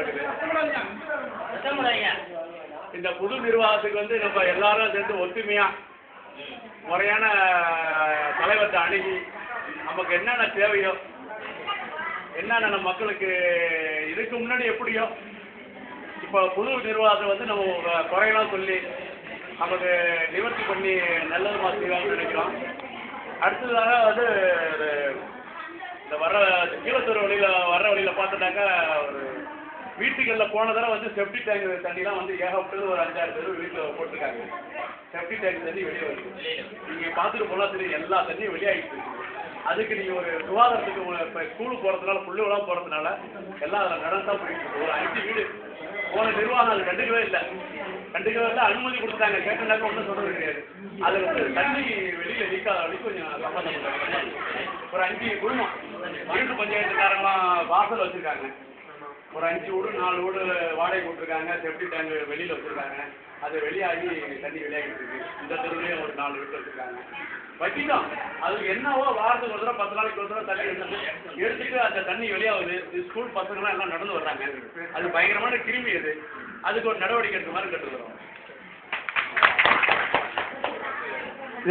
நடக்குது. இந்த புது நிர்வாகத்துக்கு வந்து நம்ம எல்லாரும் சேர்ந்து ஒத்துமையா முறையான தலைவர்கிட்ட அணுகி நமக்கு என்னென்ன தேவையோ என்னென்ன நம்ம மக்களுக்கு இதுக்கு முன்னாடி எப்படியோ இப்போ புது நிர்வாகத்தை வந்து நம்ம குறையெல்லாம் சொல்லி நமக்கு நிவர்த்தி பண்ணி நல்லது மாற்றிக்கலாம்னு நினைக்கிறோம். அடுத்ததாக வந்து இந்த வர கீழத்தூர் வழியில் வர்ற வீட்டுகளில் போன தடவை வந்து செப்டி டேங்க் தண்ணிலாம் வந்து ஏகப்பட்டது ஒரு அஞ்சாறு பேர் வீட்டில் போட்டிருக்காங்க. செப்டி டேங்க் தண்ணி வெளியே வருது. நீங்கள் பார்த்துட்டு போனால் தெரியும் எல்லா தண்ணியும் வெளியாகிட்டு இருக்கு. அதுக்கு நீங்கள் ஒரு சுகாதாரத்துக்கு இப்போ ஸ்கூலுக்கு போகிறதுனால புள்ளுவெல்லாம் போகிறதுனால எல்லாம் அதில் நடந்தா போயிட்டு ஒரு அஞ்சு வீடு. போன நிர்வாகம் அது கண்டுக்கவே இல்லை. கண்டுக்கவே இல்லை. அனுமதி கொடுத்தாங்க கேட்டனாக்க ஒன்றும் சொல்றது கிடையாது. அது வந்து தண்ணி வெளியில் நிற்காத வரைக்கும் கொஞ்சம் சம்மந்தம் ஒரு அஞ்சு குடும்பம் வீட்டு பஞ்சாயத்துக்காரங்களாம் வாசல் வச்சுருக்காங்க. ஒரு அஞ்சு வீடு நாலு வீடு வாடகை கொடுத்துருக்காங்க. செப்டி டேங்க் வெளியில் வச்சுருக்காங்க. அது வெளியாகி தண்ணி வெளியாகிட்டு இருக்கு. இந்த தெருவுலேயும் ஒரு நாலு வீட்டு வச்சுருக்காங்க. வச்சிட்டோம் அதுக்கு என்னவோ வாரத்துக்கு ஒரு தடவை பத்து நாளைக்கு ஒரு தடவை தண்ணி எடுத்து எடுத்துட்டு அந்த தண்ணி வெளியாகுது. இது ஸ்கூல் பசங்களாம் எல்லாம் நடந்து வர்றாங்க. அது பயங்கரமான கிருமி அது. அதுக்கு ஒரு நடவடிக்கை எடுக்க மாதிரி கட்டுக்கிறோம்